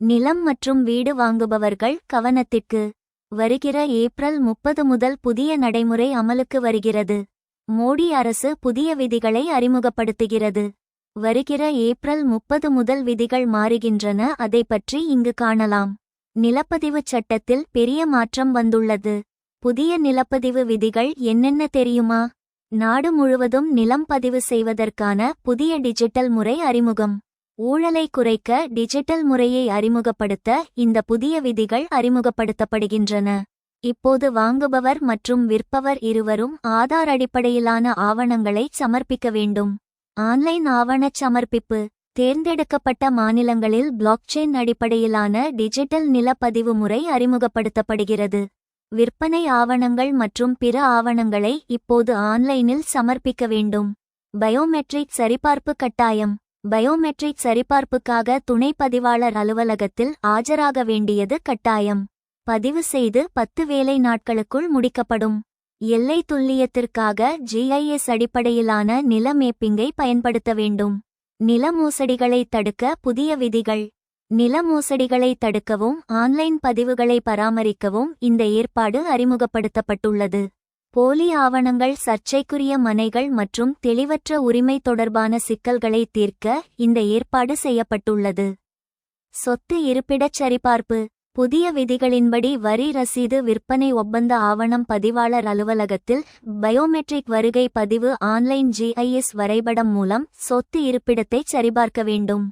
நிலம் மற்றும் வீடு வாங்குபவர்கள் கவனத்திற்கு வருகிற ஏப்ரல் முப்பது முதல் புதிய நடைமுறை அமலுக்கு வருகிறது. மோடி அரசு புதிய விதிகளை அறிமுகப்படுத்துகிறது. வருகிற ஏப்ரல் முப்பது முதல் விதிகள் மாறுகின்றன அதை பற்றி இங்கு காணலாம். நிலப்பதிவுச் சட்டத்தில் பெரிய மாற்றம் வந்துள்ளது. புதிய நிலப்பதிவு விதிகள் என்னென்ன தெரியுமா? நாடு முழுவதும் நிலம் பதிவு செய்வதற்கான புதிய டிஜிட்டல் முறை அறிமுகம். ஊழலை குறைக்க டிஜிட்டல் முறையை அறிமுகப்படுத்த இந்த புதிய விதிகள் அறிமுகப்படுத்தப்படுகின்றன. இப்போது வாங்குபவர் மற்றும் விற்பவர் இருவரும் ஆதார் அடிப்படையிலான ஆவணங்களை சமர்ப்பிக்க வேண்டும். ஆன்லைன் ஆவணச் சமர்ப்பிப்பு. தேர்ந்தெடுக்கப்பட்ட மாநிலங்களில் பிளாக்செயின் அடிப்படையிலான டிஜிட்டல் நிலப்பதிவு முறை அறிமுகப்படுத்தப்படுகிறது. விற்பனை ஆவணங்கள் மற்றும் பிற ஆவணங்களை இப்போது ஆன்லைனில் சமர்ப்பிக்க வேண்டும். பயோமெட்ரிக் சரிபார்ப்பு கட்டாயம். பயோமெட்ரிக் சரிபார்ப்புக்காக துணை பதிவாளர் அலுவலகத்தில் ஆஜராக வேண்டியது கட்டாயம். பதிவு செய்து பத்து வேலை நாட்களுக்குள் முடிக்கப்படும். எல்லை துல்லியத்திற்காக ஜிஐஎஸ் அடிப்படையிலான நில மேப்பிங்கை பயன்படுத்த வேண்டும். நில மோசடிகளை தடுக்க புதிய விதிகள். நில மோசடிகளை தடுக்கவும் ஆன்லைன் பதிவுகளை பராமரிக்கவும் இந்த ஏற்பாடு அறிமுகப்படுத்தப்பட்டுள்ளது. போலி ஆவணங்கள் சர்ச்சைக்குரிய மனைகள் மற்றும் தெளிவற்ற உரிமை தொடர்பான சிக்கல்களை தீர்க்க இந்த ஏற்பாடு செய்யப்பட்டுள்ளது. சொத்து இருப்பிடச் சரிபார்ப்பு. புதிய விதிகளின்படி வரி ரசீது விற்பனை ஒப்பந்த ஆவணம் பதிவாளர் அலுவலகத்தில் பயோமெட்ரிக் வருகை பதிவு ஆன்லைன் ஜிஐஎஸ் வரைபடம் மூலம் சொத்து இருப்பிடத்தை சரிபார்க்க வேண்டும்.